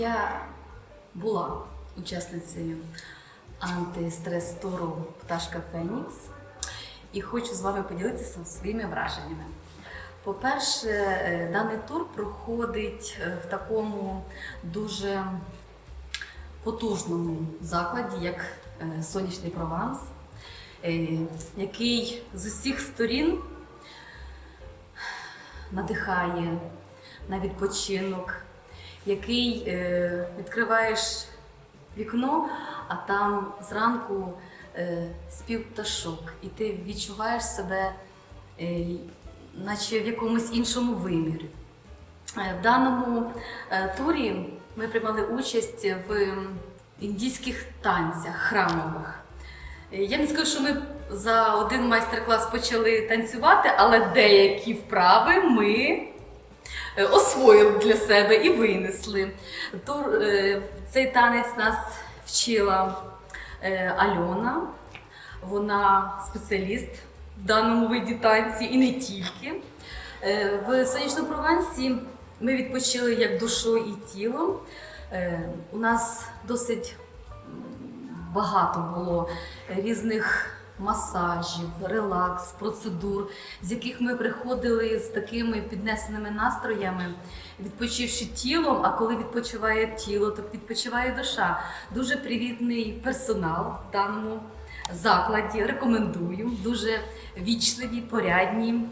Я була учасницею антистрес-туру Пташка Фенікс і хочу з вами поділитися своїми враженнями. По-перше, е, даний тур проходить е, в такому дуже потужному закладі, як е, Сонячний Прованс, який з усіх сторін надихає на відпочинок, який е, відкриваєш вікно, а там зранку е, спів пташок, і ти відчуваєш себе, е, наче в якомусь іншому вимірі. Е, В даному е, турі ми приймали участь в індійських танцях храмових. Е, Я не скажу, що ми за один майстер-клас почали танцювати, але деякі вправи ми освоїли для себе і винесли. Е, цей танець нас вчила е, Альона. Вона спеціаліст в даному виді танці і не тільки. Е, В сонячному Провансі ми відпочили як душою і тілом. Е, У нас досить багато було різних масажів, релакс, процедур, з яких ми приходили з такими піднесеними настроями, відпочивши тілом. А коли відпочиває тіло, то відпочиває душа. Дуже привітний персонал в даному закладі. Рекомендую. Дуже вічливі, порядні,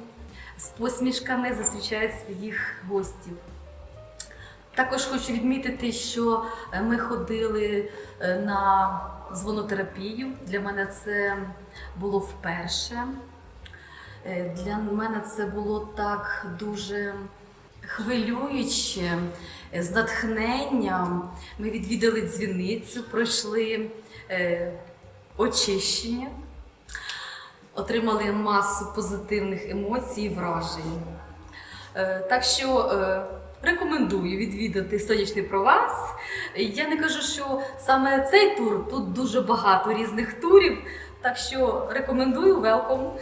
з посмішками зустрічають своїх гостів. Також хочу відмітити, що е, ми ходили е, на дзвонотерапію. Для мене це було вперше. Е, Для мене це було так дуже хвилююче, з натхненням. Ми відвідали дзвіницю, пройшли очищення, отримали масу позитивних емоцій і вражень. Е, Так що е, рекомендую відвідати сонячний Прованс. Я не кажу, що саме цей тур тут дуже багато різних турів. Так що рекомендую велком.